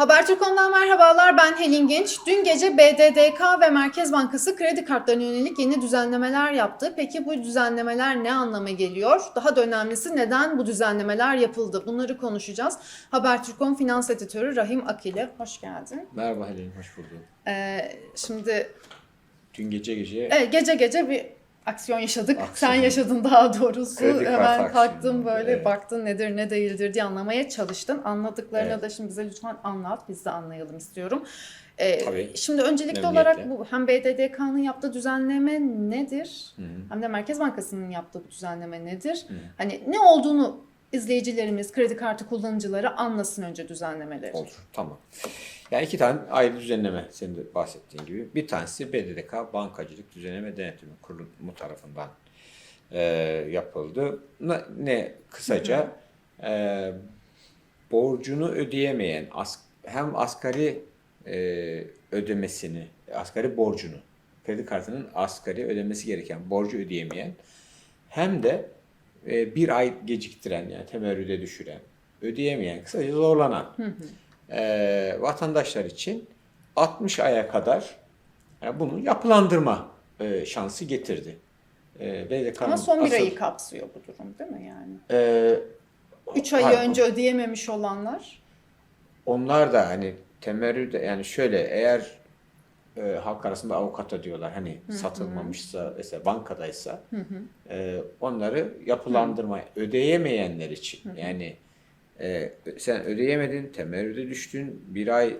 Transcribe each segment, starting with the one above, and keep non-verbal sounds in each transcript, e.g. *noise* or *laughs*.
Habertürk.com'dan merhabalar ben Helin Genç. Dün gece BDDK ve Merkez Bankası kredi kartlarına yönelik yeni düzenlemeler yaptı. Peki bu düzenlemeler ne anlama geliyor? Daha da önemlisi neden bu düzenlemeler yapıldı? Bunları konuşacağız. Habertürk.com Finans Editörü Rahim Akile. Hoş geldin. Merhaba Helin, hoş bulduk. Ee, şimdi Dün gece gece evet, gece gece bir aksiyon yaşadık. Aksiyon. Sen yaşadın daha doğrusu. Kredi Hemen kalktın böyle Evet. baktın nedir ne değildir diye anlamaya çalıştın. Anladıklarını Evet. da şimdi bize lütfen anlat. Biz de anlayalım istiyorum. Ee, Tabii. Şimdi öncelikli olarak bu hem BDDK'nın yaptığı düzenleme nedir? Hı. Hem de Merkez Bankası'nın yaptığı bu düzenleme nedir? Hı. Hani ne olduğunu izleyicilerimiz, kredi kartı kullanıcıları anlasın önce düzenlemeleri. olur. Tamam. Yani iki tane ayrı düzenleme senin de bahsettiğin gibi. Bir tanesi BDDK Bankacılık Düzenleme Denetimi Kurumu tarafından e, yapıldı. Ne, ne kısaca e, borcunu ödeyemeyen as, hem asgari e, ödemesini, asgari borcunu, kredi kartının asgari ödemesi gereken borcu ödeyemeyen hem de e, bir ay geciktiren yani temerrüde düşüren, ödeyemeyen, kısaca zorlanan e, vatandaşlar için 60 aya kadar yani bunu yapılandırma e, şansı getirdi. E, BDK'nın Ama son bir asıl- ayı kapsıyor bu durum değil mi yani? e, 3 ayı pardon. önce ödeyememiş olanlar Onlar da hani temerrüde yani şöyle eğer e, halk arasında avukata diyorlar hani satılmamışsa mesela bankadaysa e, onları yapılandırma ödeyemeyenler için yani e, sen ödeyemedin temerrüde düştün. Bir ay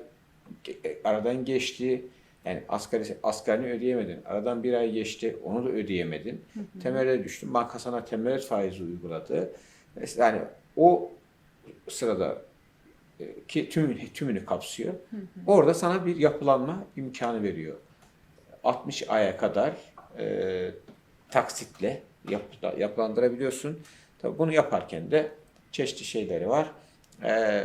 e, aradan geçti. Yani asgari asgarini ödeyemedin. Aradan bir ay geçti onu da ödeyemedin. Temerrüde düştün. Banka sana temerrüt faizi uyguladı. Mesela yani o sırada e, ki tümünü, tümünü kapsıyor. Orada sana bir yapılanma imkanı veriyor. 60 aya kadar e, taksitle yap, yapılandırabiliyorsun. Tabii bunu yaparken de çeşitli şeyleri var. E,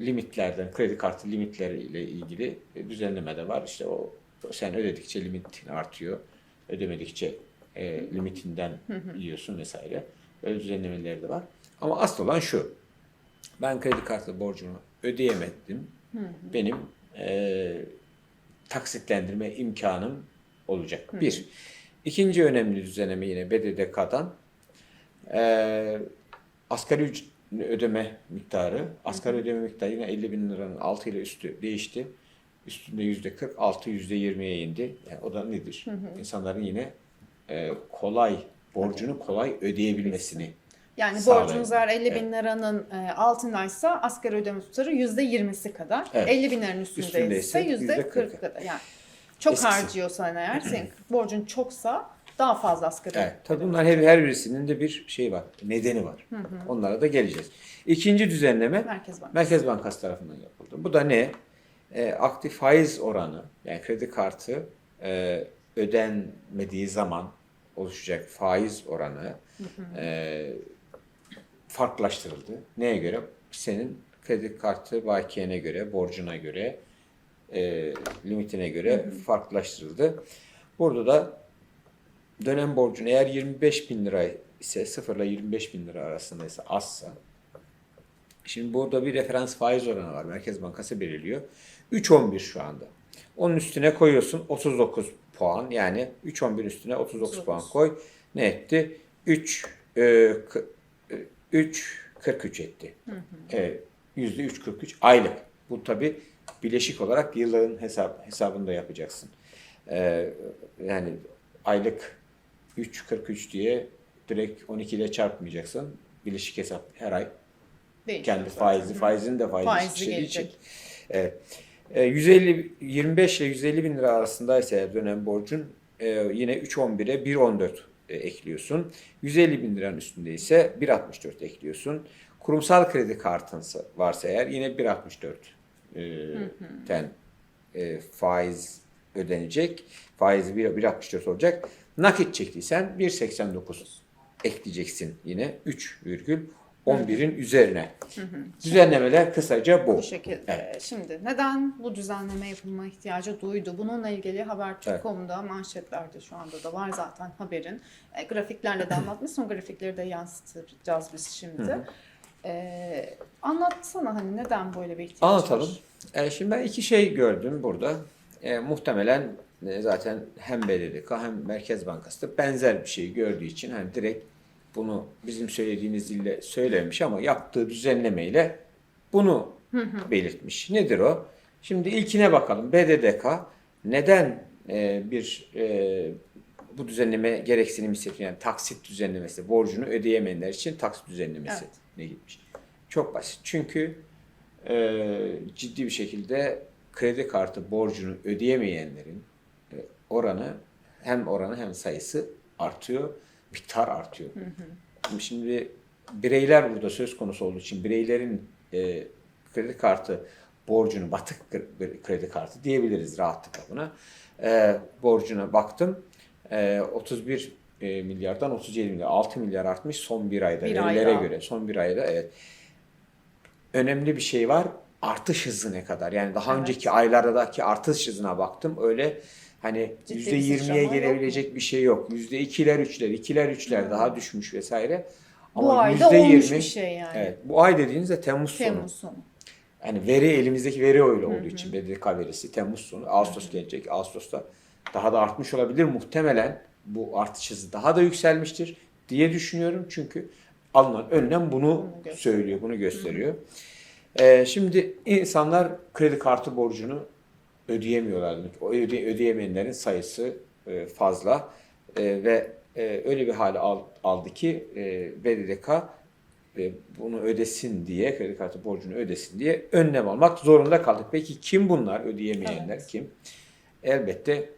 limitlerden, kredi kartı limitleriyle ilgili düzenleme de var. İşte o sen ödedikçe limitin artıyor. Ödemedikçe e, limitinden yiyorsun vesaire. Öyle düzenlemeleri de var. Ama asıl olan şu. Ben kredi kartı borcumu ödeyemedim. Benim e, taksitlendirme imkanım olacak. Bir. İkinci önemli düzenleme yine BDDK'dan e, asgari ücret ödeme miktarı. Asgari ödeme miktarı yine 50 bin liranın altı ile üstü değişti. Üstünde yüzde 40, altı yüzde 20'ye indi. Yani o da nedir? İnsanların yine e, kolay, borcunu kolay ödeyebilmesini yani Sağlayın. borcunuz eğer 50 bin liranın e, altındaysa asgari ödeme tutarı %20'si kadar. Evet. 50 bin liranın üstündeyse Üstündeyse %40 %40'ı. kadar. Yani çok Eskisi. harcıyorsan eğer senin *clears throat* borcun çoksa daha fazla asgari Evet, tabii bunlar her, her birisinin de bir şey var, nedeni var. Onlara da geleceğiz. İkinci düzenleme Merkez Bankası. Merkez Bankası tarafından yapıldı. Bu da ne? E, aktif faiz oranı, yani kredi kartı e, ödenmediği zaman oluşacak faiz oranı e, farklılaştırıldı. Neye göre? Senin kredi kartı bakiyene göre, borcuna göre, e, limitine göre farklılaştırıldı. Burada da dönem borcun eğer 25 bin lira ise 0 ile 25 bin lira arasındaysa azsa şimdi burada bir referans faiz oranı var. Merkez Bankası belirliyor. 3.11 şu anda. Onun üstüne koyuyorsun 39 puan yani 3.11 üstüne 39, 39. puan koy. Ne etti? 3 e, k- e, 3 43 etti. E, Yüzde 3.43 aylık. Bu tabi bileşik olarak yılın hesap hesabında yapacaksın. E, yani aylık 3.43 diye direkt 12 ile çarpmayacaksın. Bileşik hesap her ay Değil. kendi faizi, faizinin de faizi, Faizi işlediği için. gelecek. Evet. E, 150 25 ile 150 bin lira arasındaysa eğer dönem borcun e, yine 3.11'e 1.14 e, ekliyorsun. 150 bin liranın üstünde ise 1.64 ekliyorsun. Kurumsal kredi kartın varsa eğer yine 1.64 e, ten e, faiz ödenecek. Faizi 1 1.64 olacak. Nakit çektiysen 1.89 ekleyeceksin yine 3,11'in üzerine. Düzenlemeler kısaca bu. Bu şekilde. Evet. Şimdi neden bu düzenleme yapılma ihtiyacı duydu? Bununla ilgili Habertürk.com'da manşetlerde şu anda da var zaten haberin. E, grafiklerle de anlatmışsın. O grafikleri de yansıtacağız biz şimdi. E, anlatsana hani neden böyle bir ihtiyaç Anlatalım. var? E, şimdi ben iki şey gördüm burada. E, muhtemelen zaten hem BDDK hem Merkez Bankası da benzer bir şey gördüğü için hani direkt bunu bizim söylediğimiz dille söylemiş ama yaptığı düzenlemeyle bunu belirtmiş. Nedir o? Şimdi ilkine bakalım. BDDK neden e, bir e, bu düzenleme gereksinim hissediyor? Yani taksit düzenlemesi, borcunu ödeyemeyenler için taksit düzenlemesi Evet. ne gitmiş? Çok basit. Çünkü e, ciddi bir şekilde kredi kartı borcunu ödeyemeyenlerin e, oranı hem oranı hem sayısı artıyor, miktar artıyor. Şimdi bireyler burada söz konusu olduğu için bireylerin e, kredi kartı borcunu batık kre- kredi kartı diyebiliriz rahatlıkla buna. E, borcuna baktım. E, 31 e, milyardan 37 milyar, 6 milyar artmış son bir ayda Bir verilere ayda. göre. Son bir ayda evet. Önemli bir şey var. Artış hızı ne kadar? Yani daha Evet. önceki aylardaki artış hızına baktım. Öyle hani Ciddi yüzde bir sıçrama %20'ye yok gelebilecek bir şey yok. Yüzde ikiler, üçler, ikiler, üçler daha düşmüş vesaire. Bu ayda yüzde olmuş yirmi- bir şey yani. Evet. Bu ay dediğinizde Temmuz, sonu. Temmuz sonu. Yani veri elimizdeki veri öyle olduğu için BDDK verisi Temmuz sonu. Ağustos gelecek. Ağustos'ta daha da artmış olabilir. Muhtemelen bu artış hızı daha da yükselmiştir diye düşünüyorum. Çünkü alınan önlem bunu Bunu gösteriyor. söylüyor, bunu gösteriyor. Ee, şimdi insanlar kredi kartı borcunu ödeyemiyorlar. O öde, ödeyemeyenlerin sayısı e, fazla E, ve e, öyle bir hale al- aldı ki e, BDDK e, bunu ödesin diye, kredi kartı borcunu ödesin diye önlem almak zorunda kaldık. Peki kim bunlar ödeyemeyenler Evet. kim? Elbette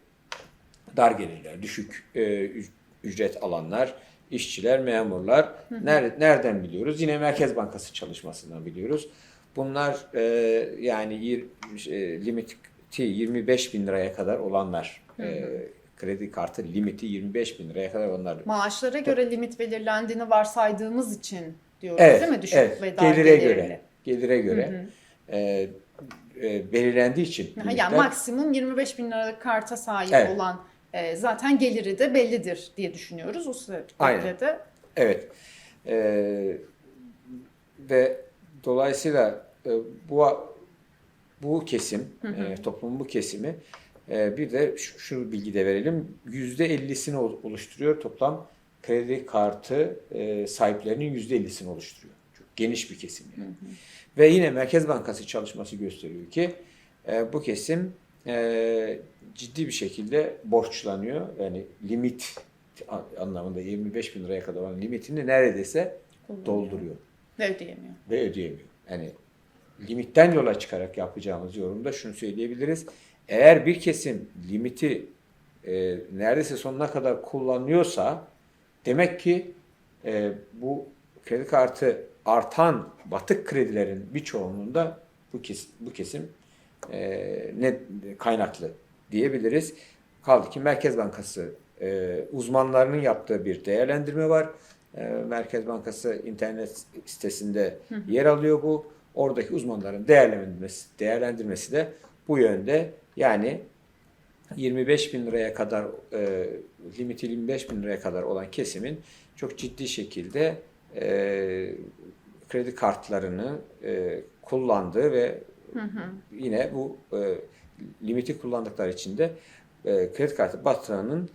dar gelirler, düşük e, üc- ücret alanlar, işçiler, memurlar. Nerede, nereden biliyoruz? Yine Merkez Bankası çalışmasından biliyoruz. Bunlar e, yani e, limiti 25 bin liraya kadar olanlar, e, kredi kartı limiti 25 bin liraya kadar olanlar. Maaşlara göre limit belirlendiğini varsaydığımız için diyoruz Evet, değil mi? Düşük evet. ve dar gelire gelirli. göre, gelire göre e, e, belirlendiği için Ha, Yani maksimum 25 bin liralık karta sahip Evet. olan e, zaten geliri de bellidir diye düşünüyoruz. O sebeple de Evet. Ee, ve dolayısıyla e, bu bu kesim, e, toplumun bu kesimi e, bir de şu, şu bilgi de verelim. Yüzde 50'sini ol- oluşturuyor toplam kredi kartı e, sahiplerinin yüzde 50'sini oluşturuyor. Çok geniş bir kesim yani. Ve yine Merkez Bankası çalışması gösteriyor ki e, bu kesim e, ciddi bir şekilde borçlanıyor. Yani limit anlamında 25 bin liraya kadar olan limitini neredeyse dolduruyor ve ödeyemiyor. ve ödeyemiyor. Yani limitten yola çıkarak yapacağımız yorumda şunu söyleyebiliriz. Eğer bir kesim limiti e, neredeyse sonuna kadar kullanıyorsa demek ki e, bu kredi kartı artan batık kredilerin bir çoğunluğunda bu kesim, bu kesim e, ne kaynaklı diyebiliriz. Kaldı ki Merkez Bankası e, uzmanlarının yaptığı bir değerlendirme var. E, Merkez Bankası internet sitesinde yer alıyor bu. Oradaki uzmanların değerlendirmesi, değerlendirmesi de bu yönde. Yani 25 bin liraya kadar e, limiti 25 bin liraya kadar olan kesimin çok ciddi şekilde e, kredi kartlarını e, kullandığı ve yine bu e, limiti kullandıkları için de e, kredi kartı batırağının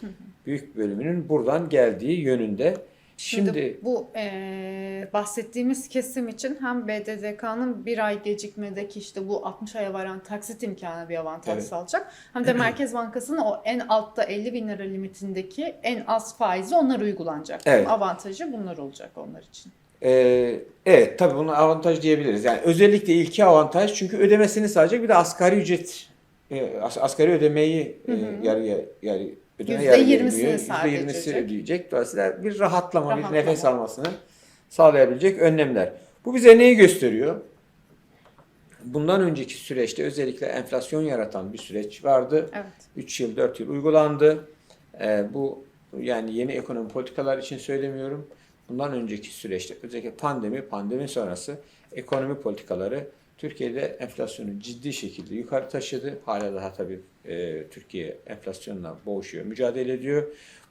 büyük bölümünün buradan geldiği yönünde. Şimdi, Şimdi, bu e, bahsettiğimiz kesim için hem BDDK'nın bir ay gecikmedeki işte bu 60 aya varan taksit imkanı bir avantaj Evet. sağlayacak. Hem de Merkez Bankası'nın o en altta 50 bin lira limitindeki en az faizi onlar uygulanacak. Evet. Avantajı bunlar olacak onlar için. Ee, evet tabii buna avantaj diyebiliriz. Yani özellikle ilki avantaj çünkü ödemesini sağlayacak bir de asgari ücret e, as- asgari ödemeyi e, ödeme Yüzde yarı yirmisini vermiyor. sadece Yüzde yirmisi ödeyecek. ödeyecek. Dolayısıyla bir rahatlama, Rahatlama. bir nefes almasını sağlayabilecek önlemler. Bu bize neyi gösteriyor? Bundan önceki süreçte özellikle enflasyon yaratan bir süreç vardı. Evet. 3 yıl 4 yıl uygulandı. Ee, bu yani yeni ekonomi politikalar için söylemiyorum. Bundan önceki süreçte özellikle pandemi, pandemi sonrası ekonomi politikaları Türkiye'de enflasyonu ciddi şekilde yukarı taşıdı. Hala daha tabii e, Türkiye enflasyonla boğuşuyor, mücadele ediyor.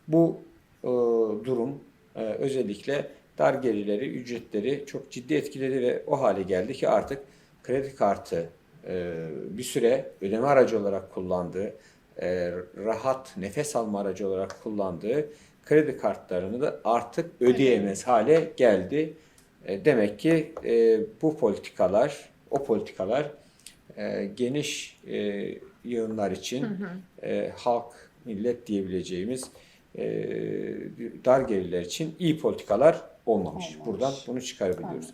Bu e, durum e, özellikle dar gelirleri, ücretleri çok ciddi etkiledi ve o hale geldi ki artık kredi kartı e, bir süre ödeme aracı olarak kullandığı, e, rahat nefes alma aracı olarak kullandığı kredi kartlarını da artık ödeyemez hale geldi. E, demek ki e, bu politikalar, o politikalar e, geniş e, yığınlar için e, halk, millet diyebileceğimiz e, dar gelirler için iyi politikalar olmamış. Olmamış. Buradan bunu çıkarabiliyoruz.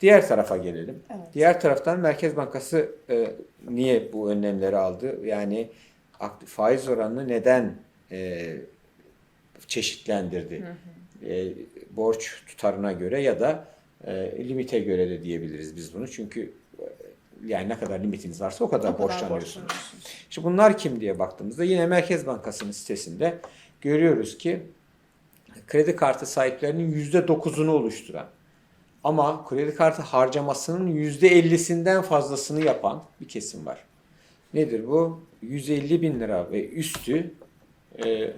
Diğer tarafa gelelim. Evet. Diğer taraftan Merkez Bankası e, niye bu önlemleri aldı? Yani faiz oranını neden e, çeşitlendirdi? E, borç tutarına göre ya da e, limite göre de diyebiliriz biz bunu. Çünkü yani ne kadar limitiniz varsa o kadar, O kadar borçlanıyorsunuz. borçlanıyorsun. İşte bunlar kim diye baktığımızda yine Merkez Bankası'nın sitesinde görüyoruz ki kredi kartı sahiplerinin %9'unu oluşturan ama kredi kartı harcamasının %50'sinden fazlasını yapan bir kesim var. Nedir bu? 150 bin lira ve üstü e, e,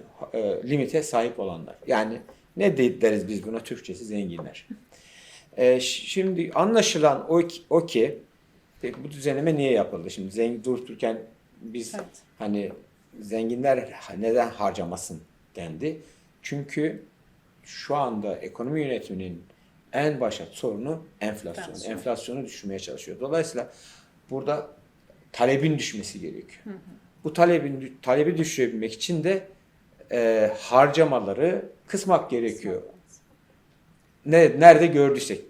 limite sahip olanlar. Yani ne de- deriz biz buna Türkçesi zenginler. E, şimdi anlaşılan o, o ki peki bu düzenleme niye yapıldı? Şimdi zengin dururken biz Evet. hani zenginler neden harcamasın dendi. Çünkü şu anda ekonomi yönetiminin en başat sorunu enflasyon. Enflasyon. Enflasyonu düşürmeye çalışıyor. Dolayısıyla burada talebin düşmesi gerekiyor. Bu talebin talebi düşürebilmek için de e, harcamaları kısmak gerekiyor. Ne, nerede gördüysek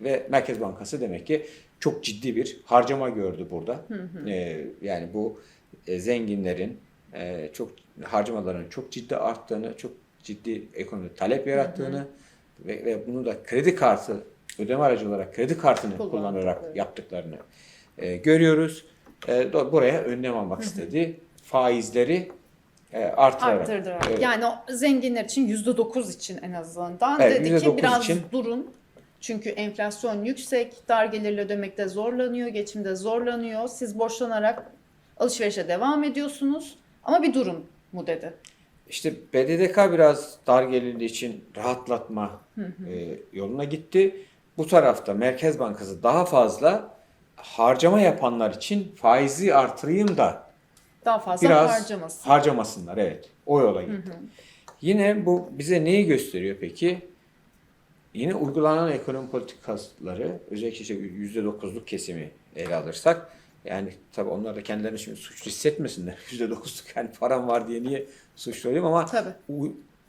ve Merkez Bankası demek ki çok ciddi bir harcama gördü burada. E, yani bu e, zenginlerin e, çok harcamaların çok ciddi arttığını, çok ciddi ekonomik talep yarattığını ve, ve bunu da kredi kartı ödeme aracı olarak kredi kartını kullanarak yaptıklarını e, görüyoruz. E, buraya önlem almak istedi. Faizleri e, artırarak. Arttırdılar. Evet. Yani o zenginler için %9 için en azından Evet, dedi ki %9 biraz için. durun. Çünkü enflasyon yüksek, dar gelirle ödemekte zorlanıyor, geçimde zorlanıyor. Siz borçlanarak alışverişe devam ediyorsunuz ama bir durun mu dedi. İşte BDDK biraz dar gelirli için rahatlatma e, yoluna gitti. Bu tarafta Merkez Bankası daha fazla harcama yapanlar için faizi artırayım da Daha fazla biraz harcamasın. harcamasınlar. Evet. O yola gitti. Yine bu bize neyi gösteriyor peki? Yine uygulanan ekonomi politikaları özellikle işte %9'luk kesimi ele alırsak yani tabii onlar da kendilerini şimdi suçlu hissetmesinler. *laughs* %9'luk yani param var diye niye suçlu olayım ama Tabii.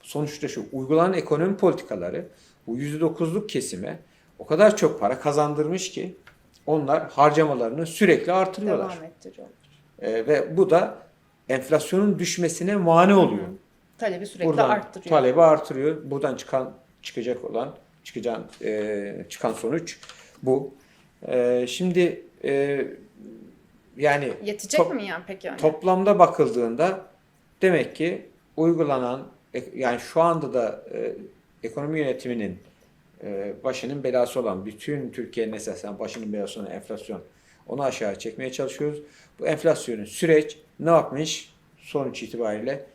sonuçta şu uygulanan ekonomi politikaları bu %9'luk kesime o kadar çok para kazandırmış ki onlar harcamalarını sürekli artırıyorlar. Devam ettiriyorlar. Ee, ve bu da enflasyonun düşmesine mani oluyor. Talebi sürekli Buradan arttırıyor. talebi artırıyor. Buradan çıkan çıkacak olan çıkacak e, çıkan sonuç bu. E, şimdi e, yani Yetecek top- mi yani peki? Yani? toplamda bakıldığında demek ki uygulanan e- yani şu anda da e, ekonomi yönetiminin e, başının belası olan bütün Türkiye'nin esasen başının belası olan enflasyon onu aşağı çekmeye çalışıyoruz. Bu enflasyonun süreç ne yapmış? Sonuç itibariyle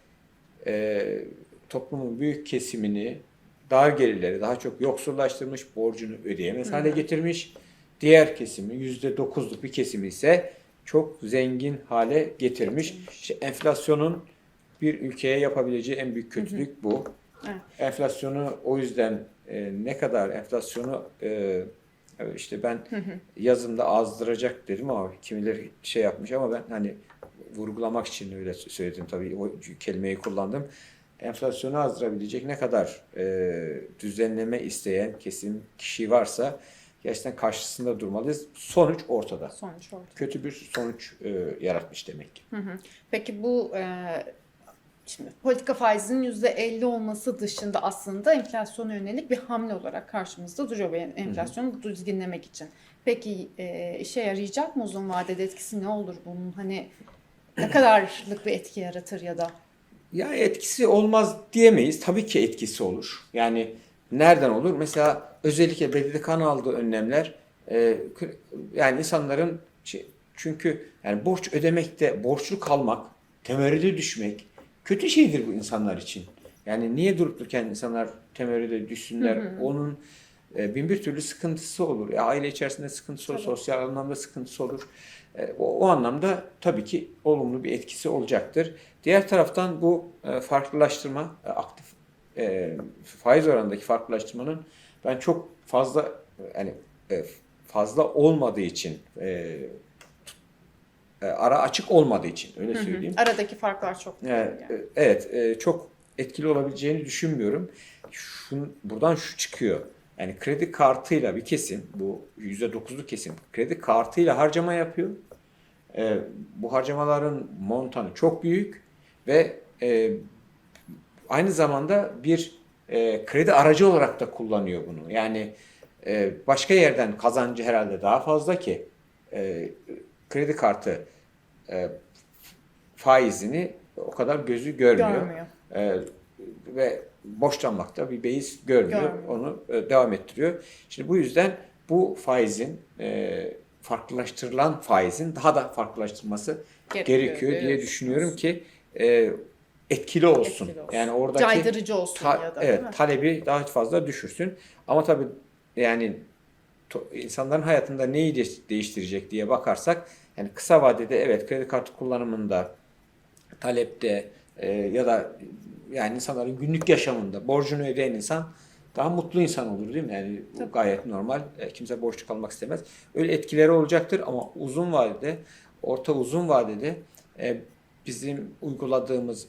e, toplumun büyük kesimini dar gelirleri daha çok yoksullaştırmış, borcunu ödeyemez hale getirmiş. Diğer kesimi %9'luk bir kesimi ise çok zengin hale getirmiş. İşte enflasyonun bir ülkeye yapabileceği en büyük kötülük bu. Evet. Enflasyonu o yüzden e, ne kadar enflasyonu e, işte ben yazımda azdıracak dedim ama kimileri şey yapmış ama ben hani vurgulamak için öyle söyledim tabii o kelimeyi kullandım. Enflasyonu azdırabilecek ne kadar e, düzenleme isteyen kesim kişi varsa gerçekten karşısında durmalıyız. Sonuç ortada. Sonuç orada. Kötü bir sonuç e, yaratmış demek ki. Hı hı. Peki bu e, şimdi politika faizinin %50 olması dışında aslında enflasyona yönelik bir hamle olarak karşımızda duruyor ve enflasyonu düzginlemek için. Peki e, işe yarayacak mı uzun vadede etkisi ne olur bunun? Hani ne kadarlık bir etki yaratır ya da? Ya etkisi olmaz diyemeyiz. Tabii ki etkisi olur. Yani nereden olur? Mesela özellikle BDDK'nın aldığı önlemler e, yani insanların çünkü yani borç ödemekte borçlu kalmak, temerrüde düşmek kötü şeydir bu insanlar için. Yani niye durup dururken insanlar temerrüde düşsünler? Onun e, bin bir türlü sıkıntısı olur. E, aile içerisinde sıkıntısı olur, Tabii. sosyal anlamda sıkıntısı olur. E, o, o anlamda tabii ki olumlu bir etkisi olacaktır. Diğer taraftan bu e, farklılaştırma, e, aktif faiz oranındaki farklılaştırmanın ben çok fazla yani fazla olmadığı için ara açık olmadığı için öyle Hı hı. söyleyeyim. Aradaki farklar çok yani. evet çok etkili olabileceğini düşünmüyorum. Şun, buradan şu çıkıyor. Yani kredi kartıyla bir kesim, bu %9'luk kesim kredi kartıyla harcama yapıyor. E, bu harcamaların montanı çok büyük ve e, aynı zamanda bir e, kredi aracı olarak da kullanıyor bunu. Yani e, başka yerden kazancı herhalde daha fazla ki e, kredi kartı e, faizini o kadar gözü görmüyor. Görmüyor. E, ve borçlanmakta bir beis görmüyor. Görmüyor. Onu e, devam ettiriyor. Şimdi bu yüzden bu faizin e, farklılaştırılan faizin daha da farklılaştırılması Gerekiyor, gerekiyor diye düşünüyorum ki e, etkili olsun. Etkili olsun. Yani oradaki Caydırıcı olsun ta- ya da evet talebi daha fazla düşürsün. Ama tabii yani to- insanların hayatında neyi de- değiştirecek diye bakarsak yani kısa vadede evet kredi kartı kullanımında talepte e, ya da yani insanların günlük yaşamında borcunu ödeyen insan daha mutlu insan olur değil mi? Yani bu Tabii. gayet normal. E, kimse borçlu kalmak istemez. Öyle etkileri olacaktır ama uzun vadede, orta uzun vadede e, bizim uyguladığımız,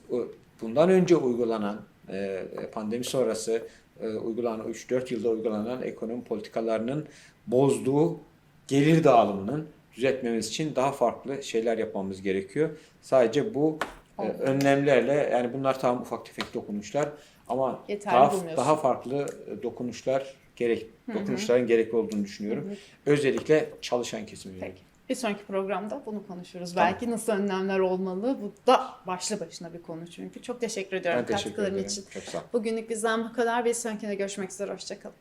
bundan önce uygulanan e, pandemi sonrası e, uygulanan 3-4 yılda uygulanan ekonomi politikalarının bozduğu gelir dağılımının düzeltmemiz için daha farklı şeyler yapmamız gerekiyor. Sadece bu e, Oldu. önlemlerle yani bunlar tam ufak tefek dokunuşlar ama Yeterli daha bulmuyorsun. daha farklı e, dokunuşlar gerek dokunuşların gerekli olduğunu düşünüyorum. Özellikle çalışan kesim yönelik. Peki. Bir sonraki programda bunu konuşuruz. Tamam. Belki nasıl önlemler olmalı? Bu da başlı başına bir konu çünkü. Çok teşekkür ediyorum Ben teşekkür katkıların ederim. için. Bugünlük bizden bu kadar. Bir sonrakine görüşmek üzere. Hoşçakalın.